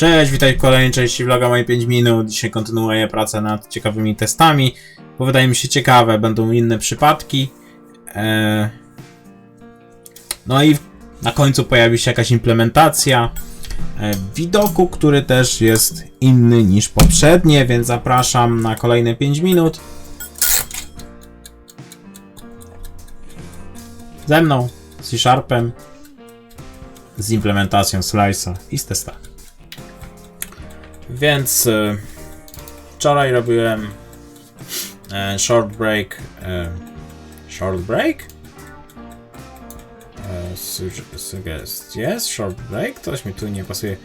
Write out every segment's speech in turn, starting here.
Cześć, witaj w kolejnej części vloga moje 5 minut. Dzisiaj kontynuuję pracę nad ciekawymi testami, bo wydaje mi się ciekawe, będą inne przypadki. Eee... No i na końcu pojawi się jakaś implementacja e, widoku, który też jest inny niż poprzednie, więc zapraszam na kolejne 5 minut. Ze mną, z C-Sharpem, z implementacją Slice'a i z testami. Więc e, wczoraj robiłem e, short break. E, short break? E, sug- suggest. Short break? Coś mi tu nie pasuje.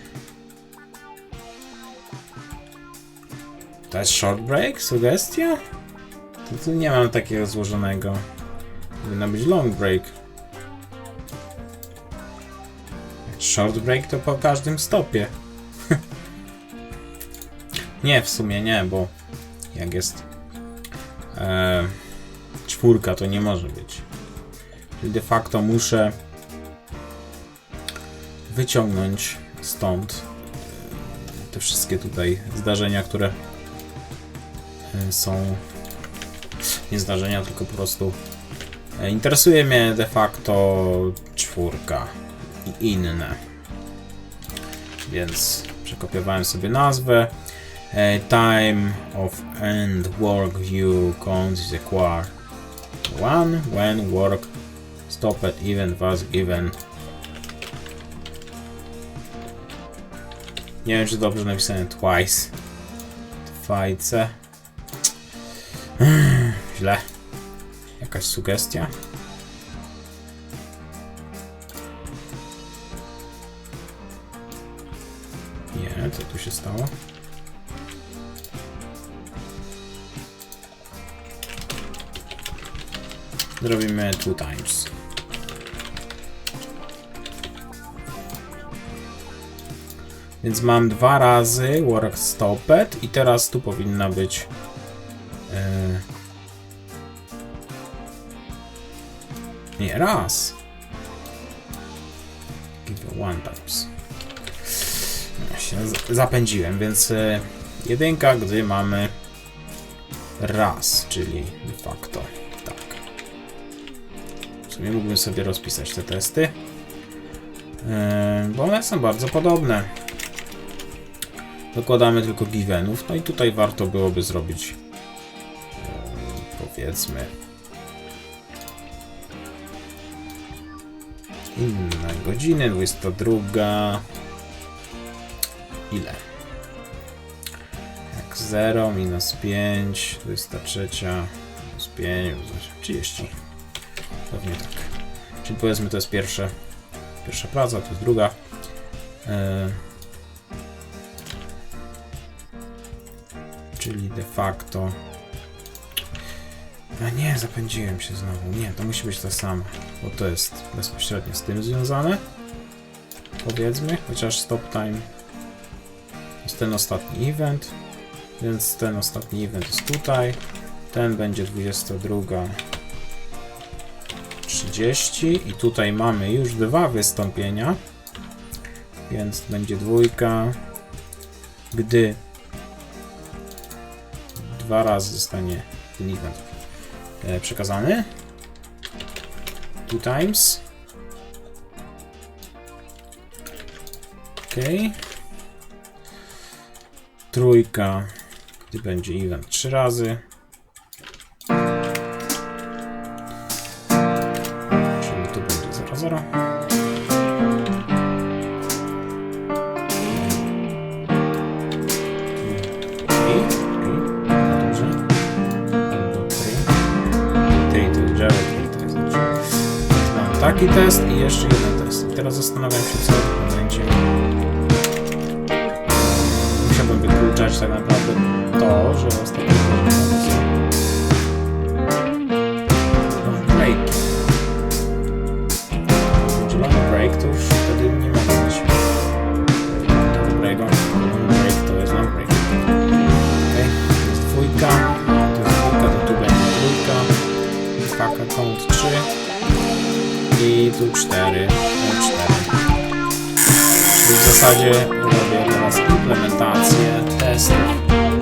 To jest short break? Sugestia? To tu nie mam takiego złożonego. Powinno być long break. Short break to po każdym stopie. Nie, w sumie nie, bo jak jest e, czwórka, to nie może być. Czyli de facto muszę wyciągnąć stąd e, te wszystkie tutaj zdarzenia, które e, są nie zdarzenia, tylko po prostu e, interesuje mnie de facto czwórka i inne. Więc przekopiowałem sobie nazwę. Uh, time of end work view count is equal one when work stopped event was given. Nie wiem, czy dobrze napisałem twice. Twice. Źle. Jakaś sugestia? Nie, co tu się stało? Zrobimy two times. Więc mam dwa razy work stopped i teraz tu powinna być e, nie, raz. Give one times. Ja się zapędziłem, więc e, jedynka, gdy mamy raz, czyli de facto. Sumie mógłbym sobie rozpisać te testy, yy, bo one są bardzo podobne. Dokładamy tylko givenów, no i tutaj warto byłoby zrobić yy, powiedzmy inne godziny, 22 ile? Jak 0 minus 5, 23 minus 5, 30. Pewnie tak. Czyli powiedzmy to jest pierwsze, pierwsza praca, to jest druga. E, czyli de facto. A nie, zapędziłem się znowu. Nie, to musi być to samo, bo to jest bezpośrednio z tym związane. Powiedzmy, chociaż stop time jest ten ostatni event, więc ten ostatni event jest tutaj. Ten będzie 22. 30 i tutaj mamy już dwa wystąpienia, więc będzie dwójka, gdy dwa razy zostanie ten event e, przekazany. Two times. Ok. Trójka, gdy będzie event trzy razy. Taki test i jeszcze jeden test. I teraz zastanawiam się, co w tym momencie. Musiałbym wykluczać tak naprawdę to, że ostatnio zasadzie robię teraz implementację testów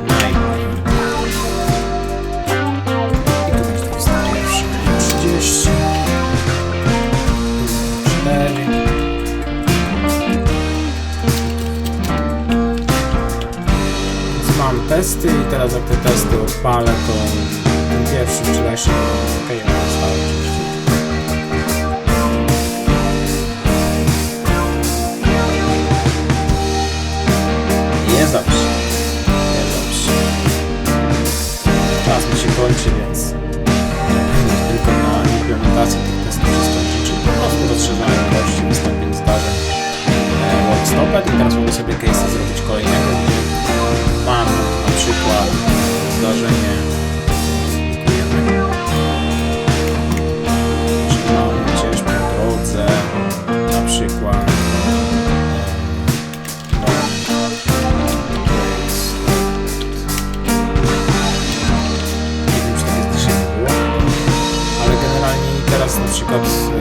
najpierw. I tu będzie test pierwszy, 30, 4. Więc mam testy i teraz jak te testy odpalę, to ten pierwszy wczorajszy okej, okay, ja teraz mogę sobie case'a zrobić kolejnego, mam na przykład zdarzenie. Czyli mam gdzieś po drodze. Na przykład e, nie wiem czy to jest dzisiaj było ale generalnie teraz na przykład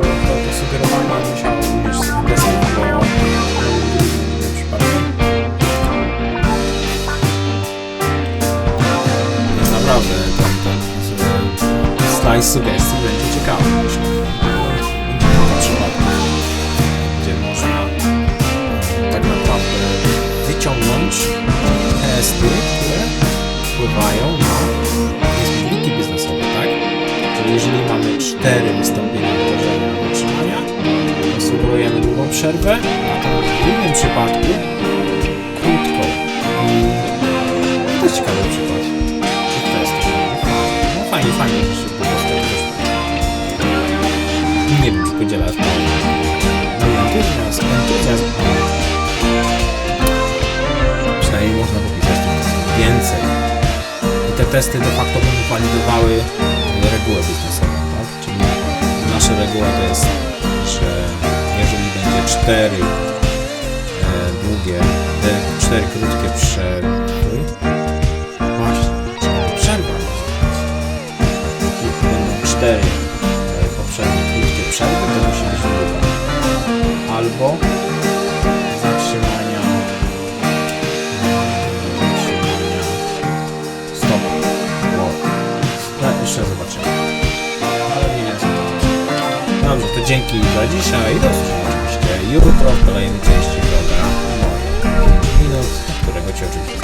to sugerowanie musiało mieć testy bo w przypadku Więc naprawdę ten, ten z- slajd sugestii będzie ciekawy myślę. Będzie kilka przypadków, gdzie można tak naprawdę wyciągnąć testy, które wpływają na wyniki biznesowe, tak? Czyli jeżeli mamy cztery wystąpienia długą przerwę, natomiast w innym przypadku krótką. I to jest ciekawy przykład. tych testów. No fajnie, fajnie, że się. Nie wiem, czy podzielasz mój entuzjazm, entuzjazm. Przynajmniej można popisać więcej. I te testy de facto będą walidowały regułę biznesową, tak? Czyli nasza reguła to jest, 4 e, długie, D, krótkie przerwy. Właśnie, przerwa. Jeśli będą 4 poprzednie krótkie przerwy, to musi być długa. Albo zatrzymania zatrzymania stopa. Wow. No, tak, jeszcze zobaczymy. Ale nie jest znaczy. Dobrze, to dzięki za dzisiaj i do jutro w kolejnej części vloga moje 5 minut, którego Ci oczywiście